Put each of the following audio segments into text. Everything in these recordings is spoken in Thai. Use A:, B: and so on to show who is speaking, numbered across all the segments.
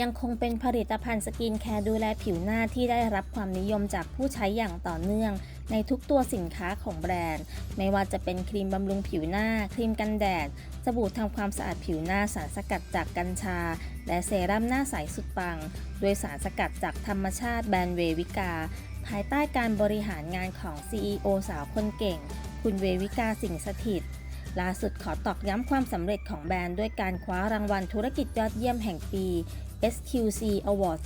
A: ยังคงเป็นผลิตภัณฑ์สกินแคร์ดูแลผิวหน้าที่ได้รับความนิยมจากผู้ใช้อย่างต่อเนื่อง ในทุกตัวสินค้าของแบรนด์ ไม่ว่าจะเป็นครีมบำรุงผิวหน้า ครีมกันแดดสบู่ทำความสะอาดผิวหน้าสารสกัดจากกัญชา และเซรั่มหน้าใสสุดปังด้วยสารสกัดจากธรรมชาติแบรนด์เววิกา ภายใต้การบริหารงานของ CEO สาวคนเก่ง คุณเววิกาสิงสถิตล่าสุดขอตอกย้ำความสำเร็จของแบรนด์ด้วยการคว้ารางวัลธุรกิจยอดเยี่ยมแห่งปี SQC Awards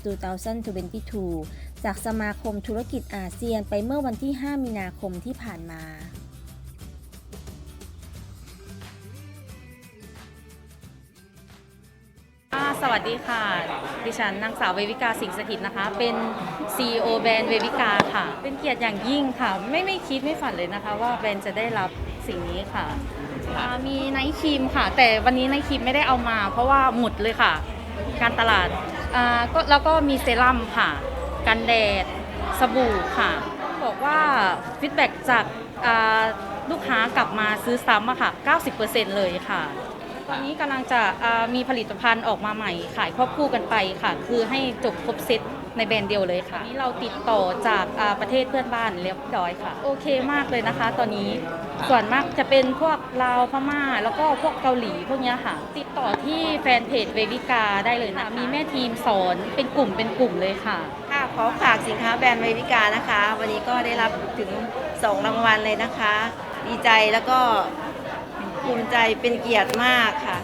A: 2022 จากสมาคมธุรกิจอาเซียนไปเมื่อวันที่ 5 มีนาคมที่ผ่านมา
B: อ่าสวัสดีค่ะ ดิฉันนางสาวเววิกาสิงห์สถิตนะคะ เป็น CEO แบรนด์เววิกาค่ะ เป็นเกียรติอย่างยิ่งค่ะ ไม่ไม่คิดไม่ฝันเลยนะคะ ว่าแบรนด์จะได้รับสิ่งนี้ค่ะอ่ามีไนท์ครีมค่ะ แต่วันนี้ไนท์ครีมไม่ได้เอามา เพราะว่าหมดเลยค่ะ การตลาดอ่าก็แล้วก็มีเซรั่มค่ะ กันแดด สบู่ค่ะ บอกว่าฟีดแบ็กจากอ่าลูกค้ากลับมาซื้อซ้ำอะค่ะ 90%เลยค่ะ ตอนนี้กำลังจะอ่ามีผลิตภัณฑ์ออกมาใหม่ ขายควบคู่กันไปค่ะ คือให้จบครบเซตในแบรนด์เดียวเลยค่ะนี่เราติดต่อจากอ่าประเทศเพื่อนบ้านเรียบร้อยค่ะ โอเคมากเลยนะคะ ตอนนี้ส่วนมากจะเป็นพวกลาวพม่า แล้วก็พวกเกาหลีพวกเนี้ยค่ะ ติดต่อที่แฟนเพจเววิกาได้เลยนะคะมีแม่ทีมสอนเป็นกลุ่มเป็นกลุ่มเลยค่ะ
C: ค่ะขอฝากสินค้าแบรนด์ไววิกานะคะ วันนี้ก็ได้รับถึง 2 รางวัลเลยนะคะ ดีใจแล้วก็ ภูมิใจเป็นเกียรติมากค่ะ